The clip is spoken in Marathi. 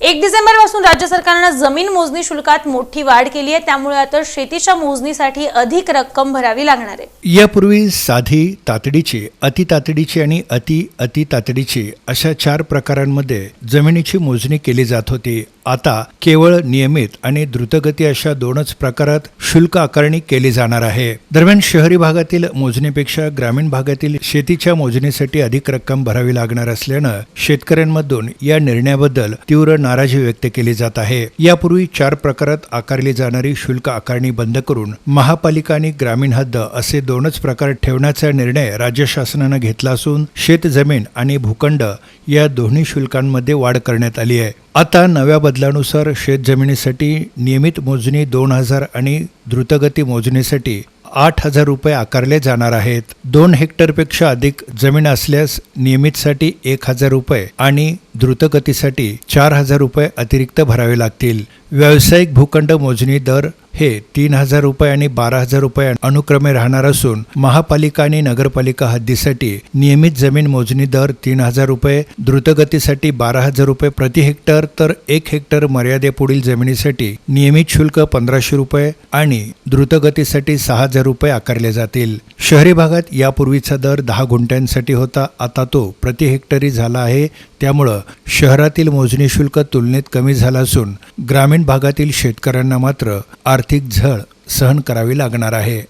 एक डिसेंबरपासून राज्य सरकारनं जमीन मोजणी शुल्कात मोठी वाढ केली आहे. त्यामुळे आता शेतीच्या मोजणीसाठी अधिक रक्कम भरावी लागणार आहे. यापूर्वी साधी तातडीची अति तातडीची आणि अति अति तातडीची अशा चार प्रकारांमध्ये जमिनीची मोजणी केली जात होती. आता केवळ नियमित आणि द्रुतगती अशा दोनच प्रकारात शुल्क आकारणी केली जाणार आहे. दरम्यान शहरी भागातील मोजणीपेक्षा ग्रामीण भागातील शेतीच्या मोजणीसाठी अधिक रक्कम भरावी लागणार असल्यानं शेतकऱ्यांमधून या निर्णयाबद्दल तीव्र नाराजी व्यक्त केली जात आहे. यापूर्वी चार प्रकारात आकारली जाणारी शुल्क आकारणी बंद करून महापालिका आणि ग्रामीण हद्द असे दोनच प्रकार ठेवण्याचा निर्णय राज्य शासनानं घेतला असून शेतजमीन आणि भूखंड या दोन्ही शुल्कांमध्ये वाढ करण्यात आली आहे. आता नव्या बदलानुसार शेतजमिनीसाठी नियमित मोजणी दोन हजार आणि द्रुतगती मोजणीसाठी आठ हजार रुपये आकारले जाणार आहेत. दोन हेक्टरपेक्षा अधिक जमीन असल्यास नियमितसाठी एक हजार रुपये आणि द्रुतगतीसाठी चार हजार रुपये अतिरिक्त भरावे लागतील. व्यावसायिक भूखंड मोजणी दर हे तीन हजार रुपये आणि बारा हजार रुपये अनुक्रमे राहणार असून महापालिका आणि नगरपालिका हद्दीसाठी नियमित जमीन मोजणी दर तीन हजार रुपये द्रुतगतीसाठी बारा हजार रुपये प्रति हेक्टर तर एक हेक्टर मर्यादेपुढील जमिनीसाठी नियमित शुल्क पंधराशे रुपये आणि द्रुतगतीसाठी सहा हजार रुपये आकारले जातील. शहरी भागात यापूर्वीचा दर दहा गुंठ्यांसाठी होता. आता तो प्रति हेक्टरी झाला आहे. त्यामुळं शहरातील मोजणी शुल्क तुलनेत कमी झालं असून ग्रामीण भागातील शेतकऱ्यांना मात्र आर्थिक झळ सहन करावी लागणार आहे.